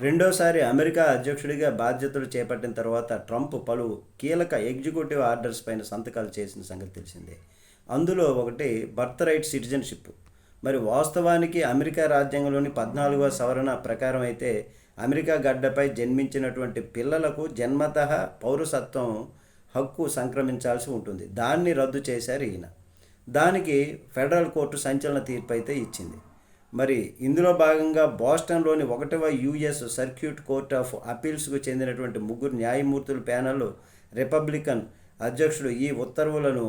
రెండోసారి అమెరికా అధ్యక్షుడిగా బాధ్యతలు చేపట్టిన తర్వాత ట్రంప్ పలు కీలక ఎగ్జిక్యూటివ్ ఆర్డర్స్ పైన సంతకాలు చేసిన సంగతి తెలిసిందే. అందులో ఒకటి బర్త్ రైట్ సిటిజన్షిప్. మరి వాస్తవానికి అమెరికా రాజ్యాంగంలోని పద్నాలుగవ సవరణ ప్రకారం అయితే అమెరికా గడ్డపై జన్మించినటువంటి పిల్లలకు జన్మత పౌరసత్వం హక్కు సంక్రమించాల్సి ఉంటుంది. దాన్ని రద్దు చేశారు ఈయన. దానికి ఫెడరల్ కోర్టు సంచలన తీర్పు అయితే ఇచ్చింది. మరి ఇందులో భాగంగా బోస్టన్లోని ఒకటవ యుఎస్ సర్క్యూట్ కోర్ట్ ఆఫ్ అపీల్స్కు చెందినటువంటి ముగ్గురు న్యాయమూర్తుల ప్యానెల్ రిపబ్లికన్ అధ్యక్షుడు ఈ ఉత్తర్వులను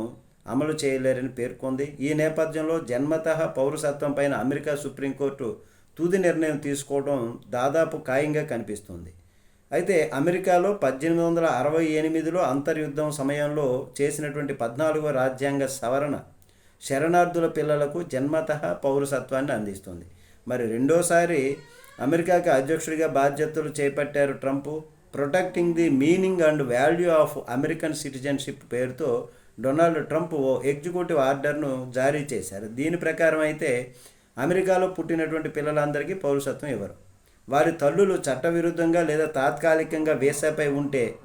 అమలు చేయలేరని పేర్కొంది. ఈ నేపథ్యంలో జన్మత పౌరసత్వం పైన అమెరికా సుప్రీంకోర్టు తుది నిర్ణయం తీసుకోవడం దాదాపు ఖాయంగా కనిపిస్తుంది. అయితే అమెరికాలో పద్దెనిమిది వందల అరవై ఎనిమిదిలో అంతర్యుద్ధం సమయంలో చేసినటువంటి పద్నాలుగో రాజ్యాంగ సవరణ శరణార్థుల పిల్లలకు జన్మత పౌరసత్వాన్ని అందిస్తుంది. మరి రెండోసారి అమెరికాకి అధ్యక్షుడిగా బాధ్యతలు చేపట్టారు Trump. Protecting the meaning and value of American citizenship పేరుతో డొనాల్డ్ ట్రంప్ ఓ ఎగ్జిక్యూటివ్ ఆర్డర్ను జారీ చేశారు. దీని ప్రకారం అయితే అమెరికాలో పుట్టినటువంటి పిల్లలందరికీ పౌరసత్వం ఇవ్వరు. వారి తల్లులు చట్టవిరుద్ధంగా లేదా తాత్కాలికంగా వేసాపై ఉంటే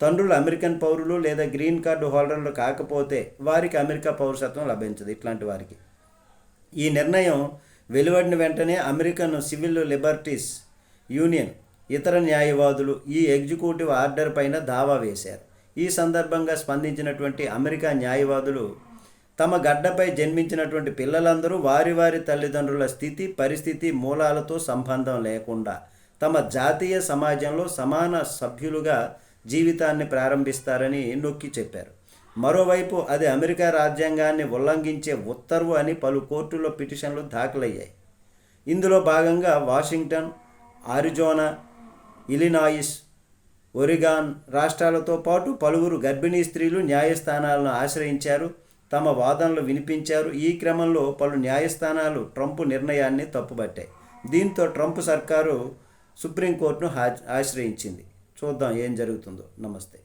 తండ్రులు అమెరికన్ పౌరులు లేదా గ్రీన్ కార్డు హోల్డర్లు కాకపోతే వారికి అమెరికా పౌరసత్వం లభించదు ఇట్లాంటి వారికి. ఈ నిర్ణయం వెలువడిన వెంటనే అమెరికన్ సివిల్ లిబర్టీస్ యూనియన్ ఇతర న్యాయవాదులు ఈ ఎగ్జిక్యూటివ్ ఆర్డర్ పైన దావా వేశారు. ఈ సందర్భంగా స్పందించినటువంటి అమెరికా న్యాయవాదులు తమ గడ్డపై జన్మించినటువంటి పిల్లలందరూ వారి వారి తల్లిదండ్రుల స్థితి పరిస్థితి మూలాలతో సంబంధం లేకుండా తమ జాతీయ సమాజంలో సమాన సభ్యులుగా జీవితాన్ని ప్రారంభిస్తారని నొక్కి చెప్పారు. మరోవైపు అది అమెరికా రాజ్యాంగాన్ని ఉల్లంఘించే ఉత్తర్వు అని పలు కోర్టుల్లో పిటిషన్లు దాఖలయ్యాయి. ఇందులో భాగంగా వాషింగ్టన్ ఆరిజోనా ఇలినాయిస్ ఒరిగాన్ రాష్ట్రాలతో పాటు పలువురు గర్భిణీ స్త్రీలు న్యాయస్థానాలను ఆశ్రయించారు. తమ వాదనలు వినిపించారు. ఈ క్రమంలో పలు న్యాయస్థానాలు ట్రంప్ నిర్ణయాన్ని తప్పుబట్టాయి. దీంతో ట్రంప్ సర్కారు సుప్రీంకోర్టును ఆశ్రయించింది. చూద్దాం ఏం జరుగుతుందో. నమస్తే.